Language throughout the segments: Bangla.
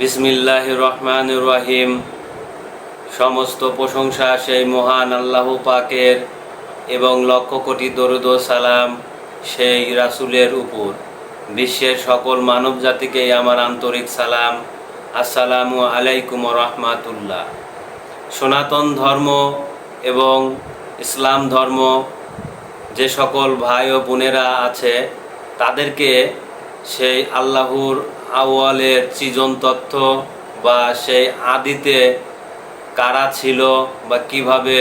বিসমিল্লাহ রহমান রহিম। সমস্ত প্রশংসা সেই মহান আল্লাহ পাকের এবং লক্ষ কোটি দরুদ সালাম সেই রাসুলের উপর। বিশ্বের সকল মানব জাতিকেই আমার আন্তরিক সালাম। আসসালামু আলাইকুম রহমাতুল্লাহ। সনাতন ধর্ম এবং ইসলাম ধর্ম যে সকল ভাই ও বোনেরা আছে, তাদেরকে সেই আল্লাহর আওয়ালের সৃজন তত্ত্ব বা সেই আদিতে কারা ছিল বা কীভাবে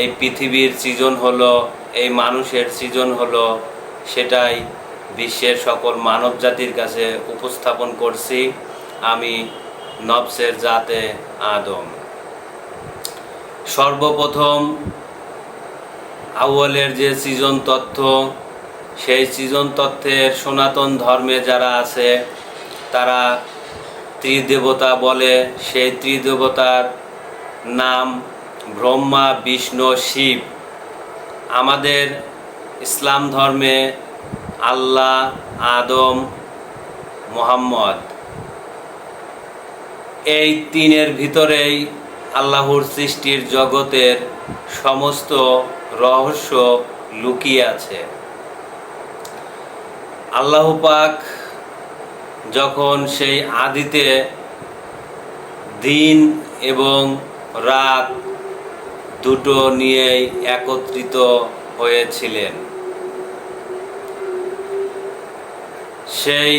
এই পৃথিবীর সৃজন হলো, এই মানুষের সৃজন হলো, সেটাই বিশ্বের সকল মানব জাতির কাছে উপস্থাপন করছি আমি নবসের জাতে আদম। সর্বপ্রথম আউয়ালের যে সৃজন তথ্য সেই সৃজন তত্ত্বের সনাতন ধর্মে যারা আছে তারা ত্রিদেবতা বলে। সেই ত্রিদেবতার নাম ব্রহ্মা, বিষ্ণু, শিব। আমাদের ইসলাম ধর্মে আল্লাহ, আদম, মোহাম্মদ। এই তিনের ভিতরেই আল্লাহর সৃষ্টির জগতের সমস্ত রহস্য লুকিয়ে আছে। আল্লাহ পাক যখন সেই আদিতে দিন এবং রাত দুটো নিয়েই একত্রিত হয়েছিলেন। সেই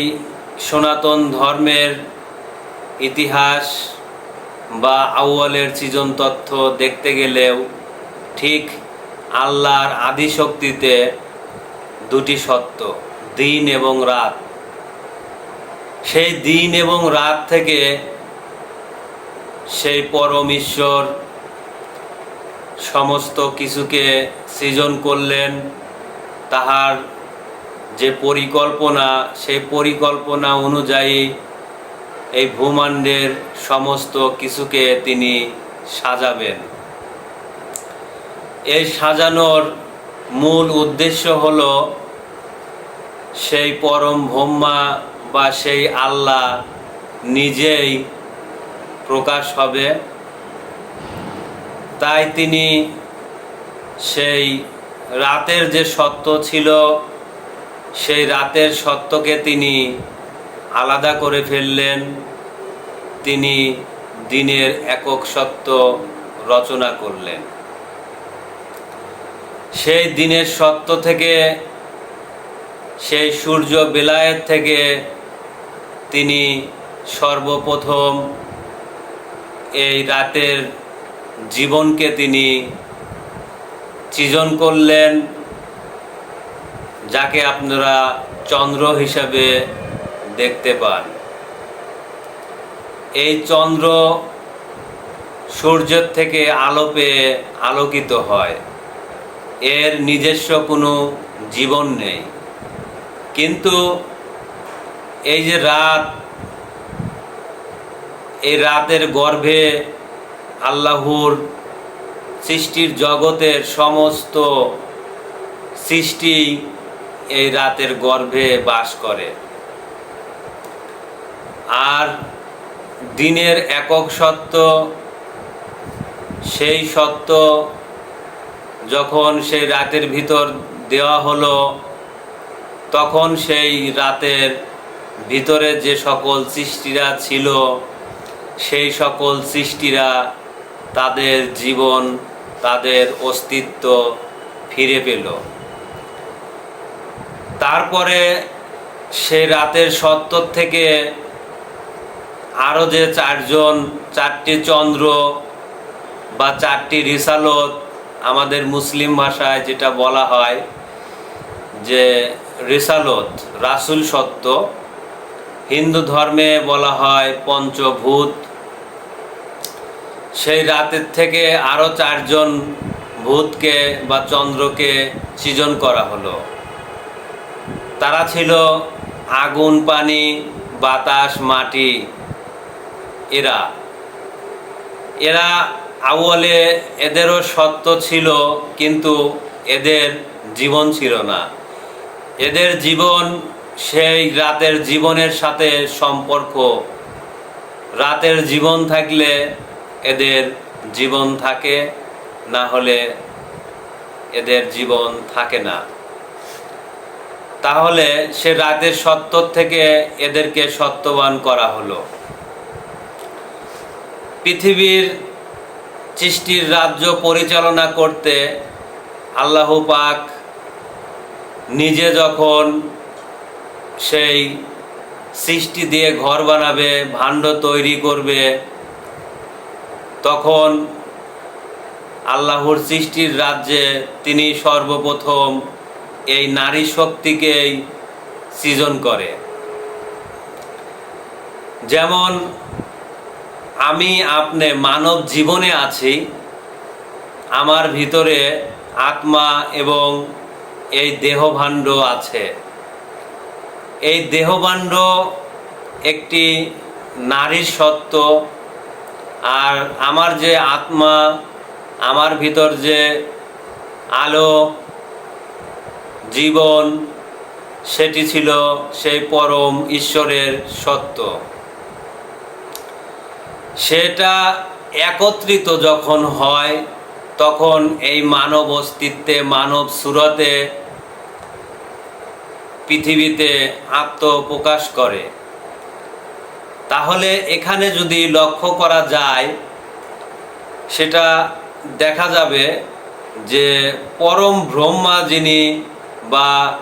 সনাতন ধর্মের ইতিহাস বা আউয়ালের সৃজন তথ্য দেখতে গেলেও ঠিক আল্লাহর আদিশক্তিতে দুটি সত্য, দিন এবং রাত। সেই দিন এবং রাত থেকে সেই পরম ঈশ্বর সমস্ত কিছুকে সৃজন করলেন। তাহার যে পরিকল্পনা, সেই পরিকল্পনা অনুযায়ী এই ভূমাণ্ডের সমস্ত কিছুকে তিনি সাজাবেন। এই সাজানোর মূল উদ্দেশ্য হল সেই পরম ব্রহ্মা বা সেই আল্লাহ নিজেই প্রকাশ হবে। তাই তিনি সেই রাতের যে সত্য ছিল, সেই রাতের সত্যকে তিনি আলাদা করে ফেললেন। তিনি দিনের একক সত্য রচনা করলেন। সেই দিনের সত্য থেকে, সেই সূর্য বেলায়ের থেকে তিনি সর্বপ্রথম এই রাতের জীবনকে তিনি সৃজন করলেন, যাকে আপনারা চন্দ্র হিসাবে দেখতে পান। এই চন্দ্র সূর্যের থেকে আলো পেয়ে আলোকিত হয়। এর নিজস্ব কোনো জীবন নেই। কিন্তু এই যে রাত, এই রাতের গর্ভে আল্লাহর সৃষ্টির জগতের সমস্ত সৃষ্টি এই রাতের গর্ভে বাস করে। আর দিনের একক সত্য, সেই সত্য যখন সেই রাতের ভিতর দেওয়া হলো, তখন সেই রাতের ভিতরে যে সকল সৃষ্টিরা ছিল, সেই সকল সৃষ্টিরা তাদের জীবন, তাদের অস্তিত্ব ফিরে পেল। তারপরে সে রাতের সত্য থেকে আরও যে চারজন, চারটি চন্দ্র বা চারটি রিসালত আমাদের মুসলিম ভাষায় যেটা বলা হয় যে রিসালত, রাসুল সত্য হিন্দু ধর্মে বলা হয় পঞ্চভূত। সেই রাতের থেকে আরও চারজন ভূতকে বা চন্দ্রকে সৃজন করা হলো। তারা ছিল আগুন, পানি, বাতাস, মাটি। এরা এরা আউয়ালে এদেরও সত্য ছিল, কিন্তু এদের জীবন ছিল না। এদের জীবন সেই রাতের জীবনের সাথে সম্পর্ক। রাতের জীবন থাকলে এদের জীবন থাকে, না হলে এদের জীবন থাকে না। তাহলে সে রাতের সত্য থেকে এদেরকে সত্যবান করা হলো। পৃথিবীর সৃষ্টির রাজ্য পরিচালনা করতে আল্লাহ পাক নিজে যখন সেই সৃষ্টি দিয়ে ঘর বানাবে, ভাণ্ড তৈরি করবে। তখন আল্লাহর সৃষ্টির রাজ্যে তিনি সর্বপ্রথম এই নারী শক্তিকেই সৃজন করে। যেমন আমি আপনি মানব জীবনে আছি, আমার ভিতরে আত্মা এবং এই দেহভাণ্ড আছে। এই দেহভাণ্ড একটি নারীর সত্য আর আমার যে আত্মা, আমার ভিতর যে আলো, জীবন, সেটি ছিল সেই পরম ঈশ্বরের সত্য সেটা একত্রিত যখন হয়, তখন এই মানব অস্তিত্বে, মানব সুরতে পৃথিবীতে আত্মপ্রকাশ করে। তাহলে এখানে যদি লক্ষ্য করা যায়, সেটা দেখা যাবে যে পরম ব্রহ্মা যিনি বা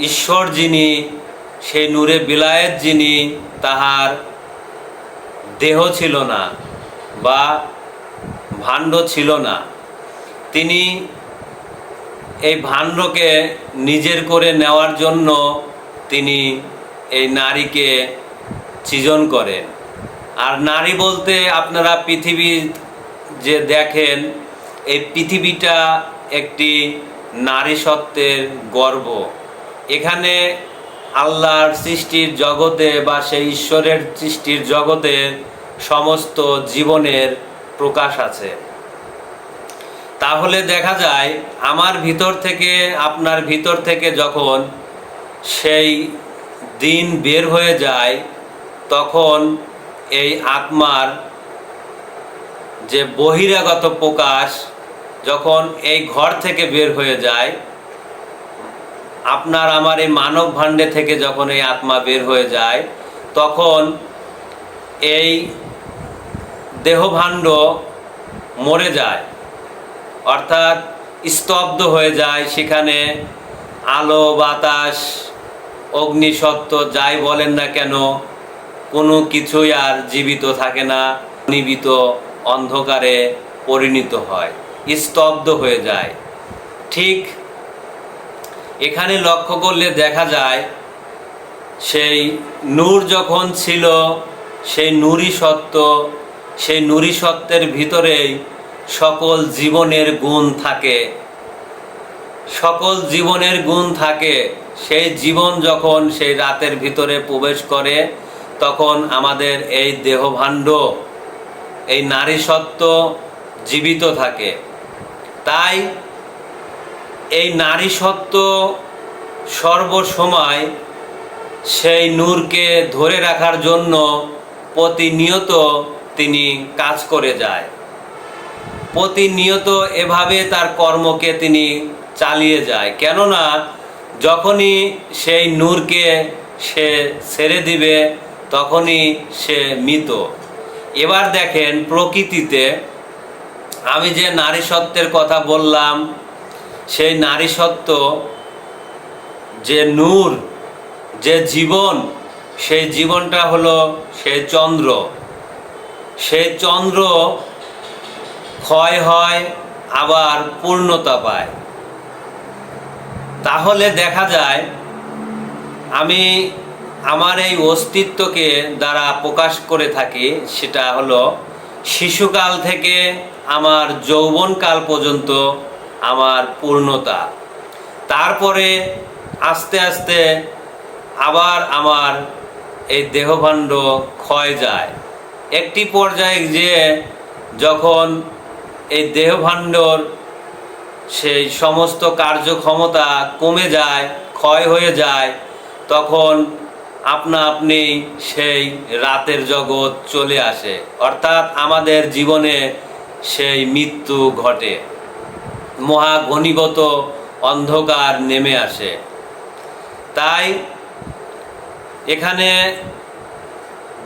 ঈশ্বর যিনি সেই নূরে বিলায়েত যিনি, তাহার দেহ ছিল না বা ভাণ্ড ছিল না। তিনি এই ভাণ্ডকে নিজের করে নেওয়ার জন্য তিনি এই নারীকে সৃজন করেন। আর নারী বলতে আপনারা পৃথিবী যে দেখেন, এই পৃথিবীটা একটি নারী সত্ত্বের গর্ব। এখানে আল্লাহর সৃষ্টির জগতে বা সেই ঈশ্বরের সৃষ্টির জগতে সমস্ত জীবনের প্রকাশ আছে। তাহলে দেখা যায় আমার ভিতর থেকে, আপনার ভিতর থেকে যখন সেই দিন বের হয়ে যায়, তখন এই আত্মার যে বহিরাগত প্রকাশ যখন এই ঘর থেকে বের হয়ে যায়, আপনার আমার এই মানব ভাণ্ডে থেকে যখন এই আত্মা বের হয়ে যায়, তখন এই দেহভাণ্ড মরে যায়। অর্থাৎ স্তব্ধ হয়ে যায় সেখানে। আলো, বাতাস অগ্নিসত্ত্ব যাই বলেন না কেন, কোনো কিছুই আর জীবিত থাকে না, নিবিত অন্ধকারে পরিণত হয়, স্তব্ধ হয়ে যায়। ঠিক এখানে লক্ষ্য করলে দেখা যায়, সেই নূর যখন ছিল, সেই নুরি সত্য, সেই নুরি সত্যের ভিতরেই সকল জীবনের গুণ থাকে। সকল জীবনের গুণ থাকে। সেই জীবন যখন সেই রাতের ভিতরে প্রবেশ করে, তখন আমাদের এই দেহভাণ্ড, এই নারী সত্য জীবিত থাকে। তাই এই নারী সত্য সর্বসময় সেই নূরকে ধরে রাখার জন্য প্রতিনিয়ত তিনি কাজ করে যায়। প্রতিনিয়ত এভাবে তার কর্মকে তিনি চালিয়ে যায়। কেননা যখনই সেই নূরকে সে ছেড়ে দিবে, তখনই সে মৃত। এবার দেখেন প্রকৃতিতে আমি যে নারী সত্ত্বের কথা বললাম, সেই নারী সত্ত্ব যে নূর, যে জীবন, সেই জীবনটা হলো সেই চন্দ্র। সেই চন্দ্র ক্ষয় হয়, আবার পূর্ণতা পায়। তাহলে দেখা যায়, আমি আমার এই অস্তিত্বকে দ্বারা প্রকাশ করে থাকি, সেটা হলো শিশুকাল থেকে আমার যৌবনকাল পর্যন্ত আমার পূর্ণতা। তারপরে আস্তে আস্তে আবার আমার এই দেহভাণ্ড ক্ষয় যায়। একটি পর্যায়ে যে যখন এই দেহভাণ্ডর, সেই সমস্ত কার্যক্ষমতা কমে যায়, ক্ষয় হয়ে যায়, তখন আপনা আপনি সেই রাতের জগৎ চলে আসে। অর্থাৎ আমাদের জীবনে সেই মৃত্যু ঘটে। মহাঘনীগত অন্ধকার নেমে আসে। তাই এখানে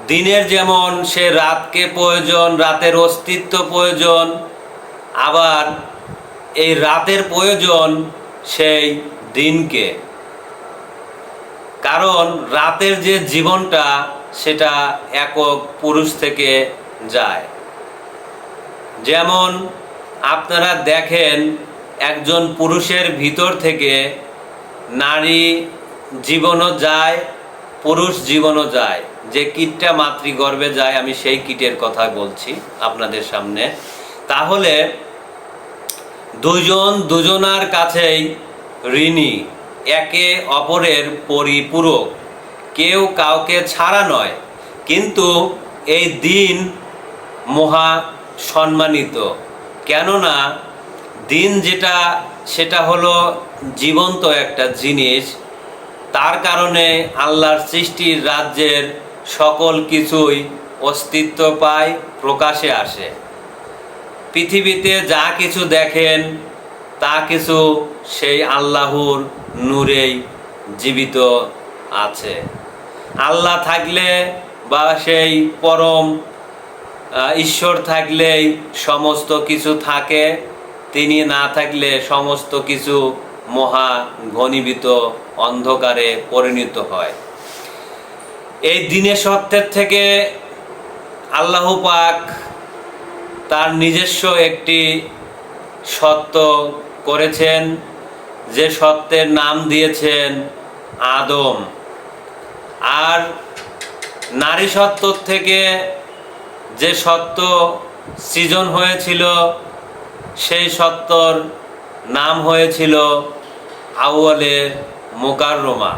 দিনের যেমন সে রাতকে প্রয়োজন, রাতের অস্তিত্ব প্রয়োজন আবার এই রাতের প্রয়োজন সেই দিনকে। কারণ রাতের যে জীবনটা, সেটা একক পুরুষ থেকে যায়। যেমন আপনারা দেখেন, একজন পুরুষের ভিতর থেকে নারী জীবনও যায়, পুরুষ জীবনও যায়। যে কীটটা মাতৃগর্ভে যায়, আমি সেই কীটের কথা বলছি আপনাদের সামনে। তাহলে দুজন দুজনার কাছেই ঋণী, একে অপরের পরিপূরক। কেউ কাউকে ছাড়া নয়, কিন্তু এই দিন মহা সম্মানিত। কেননা দিন যেটা, সেটা হলো জীবন্ত একটা জিনিস। তার কারণে আল্লাহর সৃষ্টির রাজ্যের সকল কিছুই অস্তিত্ব পায়, প্রকাশে আসে। পৃথিবীতে যা কিছু দেখেন, তা কিছু সেই আল্লাহর নূরেই জীবিত আছে। আল্লাহ থাকলে বা সেই পরম ঈশ্বর থাকলেই সমস্ত কিছু থাকে, তিনি না থাকলে সমস্ত কিছু মহা ঘনীভূত অন্ধকারে পরিণত হয়। এই দিনের সত্যের থেকে আল্লাহ পাক তার নিজস্ব একটি সত্য করেছেন, যে সত্যের নাম দিয়েছেন আদম। আর নারী সত্য থেকে যে সত্য সৃজন হয়েছিল, সেই সত্যর নাম হয়েছিল আউয়ালের মোকাররমা।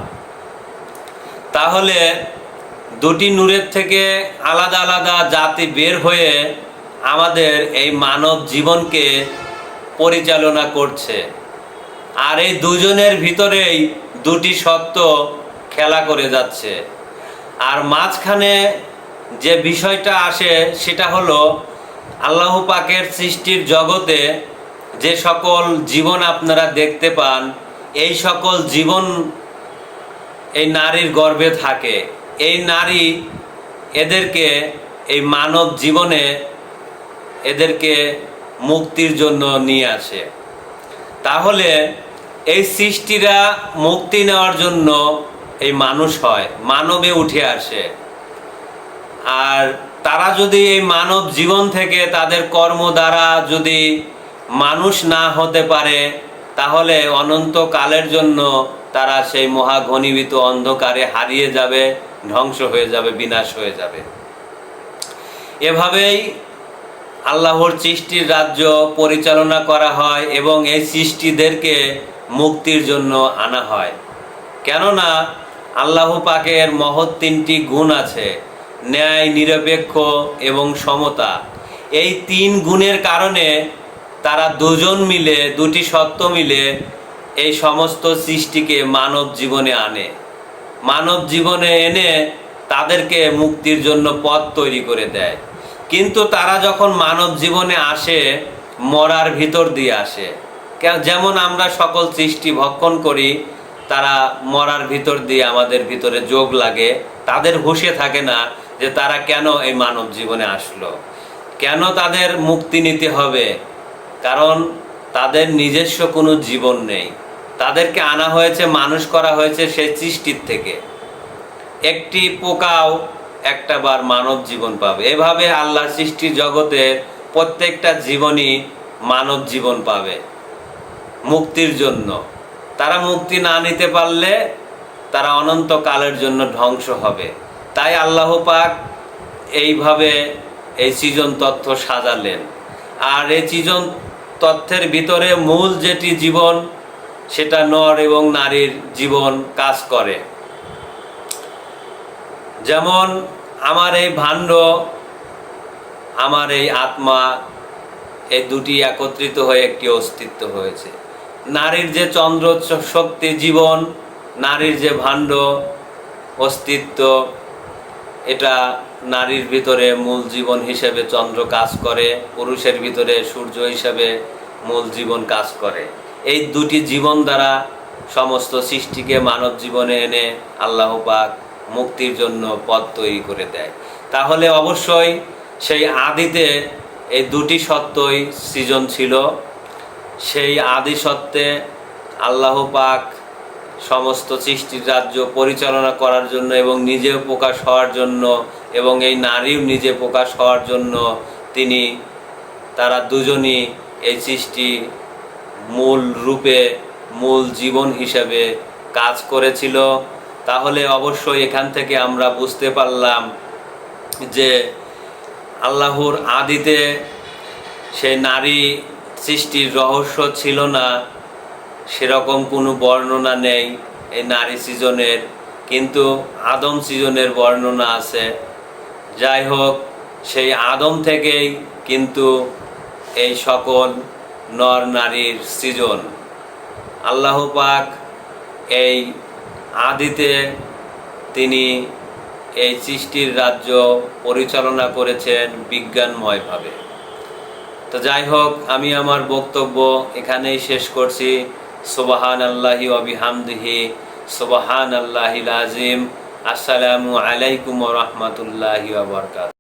তাহলে দুটি নূরের থেকে আলাদা আলাদা জাতি বের হয়ে আমাদের এই মানব জীবনকে পরিচালনা করছে। আর এই দুজনের ভিতরেই দুটি সত্য খেলা করে যাচ্ছে। আর মাঝখানে যে বিষয়টা আসে, সেটা হলো আল্লাহ পাকের সৃষ্টির জগতে যে সকল জীবন আপনারা দেখতে পান, এই সকল জীবন এই নারীর গর্ভে থাকে। এই নারী এদেরকে এই মানব জীবনে এদেরকে মুক্তির জন্য নিয়ে আসে। তাহলে এই সৃষ্টিরা মুক্তি নেওয়ার জন্য এই মানুষ হয়, মানবে উঠে আসে। আর তারা যদি এই মানব জীবন থেকে তাদের কর্ম দ্বারা যদি মানুষ না হতে পারে, তাহলে অনন্ত কালের জন্য তারা সেই মহাঘনীভূত অন্ধকারে হারিয়ে যাবে, ধ্বংস হয়ে যাবে, বিনাশ হয়ে যাবে। এভাবেই আল্লাহর সৃষ্টির রাজ্য পরিচালনা করা হয় এবং এই সৃষ্টিদেরকে মুক্তির জন্য আনা হয়। কেননা, আল্লাহ পাকের মহৎ তিনটি গুণ আছে, ন্যায়, নিরপেক্ষ এবং সমতা। এই তিন গুণের কারণে তারা দুজন মিলে, দুটি সত্য মিলে এই সমস্ত সৃষ্টিকে মানব জীবনে আনে। মানব জীবনে এনে তাদেরকে মুক্তির জন্য পথ তৈরি করে দেয়। কিন্তু তারা যখন মানব জীবনে আসে, মরার ভিতর দিয়ে আসে। যেমন আমরা সকল সৃষ্টি ভক্ষণ করি, তারা মরার ভিতর দিয়ে আমাদের ভিতরে যোগ লাগে, তাদের হুঁশে থাকে না যে তারা কেন এই মানব জীবনে আসলো। কেন তাদের মুক্তি নিতে হবে? কারণ তাদের নিজস্ব কোনো জীবন নেই। তাদেরকে আনা হয়েছে, মানুষ করা হয়েছে সেই সৃষ্টির থেকে। একটি পোকাও একটা বার মানব জীবন পাবে। এভাবে আল্লাহ সৃষ্টি জগতের প্রত্যেকটা জীবনই মানব জীবন পাবে মুক্তির জন্য। তারা মুক্তি না নিতে পারলে তারা অনন্ত কালের জন্য ধ্বংস হবে। তাই আল্লাহ পাক এইভাবে এই সৃজন তথ্য সাজালেন। আর এই সৃজন তথ্যের ভিতরে মূল যেটি জীবন, সেটা নর এবং নারীর জীবন কাজ করে। যেমন আমার এই ভাণ্ড, আমার এই আত্মা, এই দুটি একত্রিত হয়ে একটি অস্তিত্ব হয়েছে। নারীর যে চন্দ্র শক্তি জীবন, নারীর যে ভাণ্ড, অস্তিত্ব, এটা নারীর ভিতরে মূল জীবন হিসেবে চন্দ্র কাজ করে, পুরুষের ভিতরে সূর্য হিসেবে মূল জীবন কাজ করে। এই দুটি জীবন দ্বারা সমস্ত সৃষ্টিকে মানব জীবনে এনে আল্লাহ পাক মুক্তির জন্য পথ তৈরি করে দেয়। তাহলে অবশ্যই সেই আদিতে এই দুটি সত্যই সৃজন ছিল। সেই আদি সত্ত্বে আল্লাহ পাক সমস্ত সৃষ্টির রাজ্য পরিচালনা করার জন্য এবং নিজে প্রকাশ হওয়ার জন্য এবং এই নারীও নিজে প্রকাশ হওয়ার জন্য তিনি, তারা দুজনই এই সৃষ্টি মূল রূপে, মূল জীবন হিসেবে কাজ করেছিল। তাহলে অবশ্যই এখান থেকে আমরা বুঝতে পারলাম যে আল্লাহর আদিতে সেই নারী সৃষ্টির রহস্য ছিল না, সেরকম কোনো বর্ণনা নেই এই নারী সৃজনের, কিন্তু আদম সৃজনের বর্ণনা আছে। যাই হোক, সেই আদম থেকেই কিন্তু এই সকল নর নারীর সৃজন। আল্লাহ পাক এই আদিতে তিনি এই সৃষ্টির রাজ্য পরিচালনা করেছেন বিজ্ঞানময়ভাবে। তো যাই হোক আমি আমার বক্তব্য এখানেই শেষ করছি। সোবাহান আল্লাহি অবিহামদিহি সোবাহান আল্লাহিল আজিম আসসালামু আলাইকুম রহমতুল্লাহি বরকাত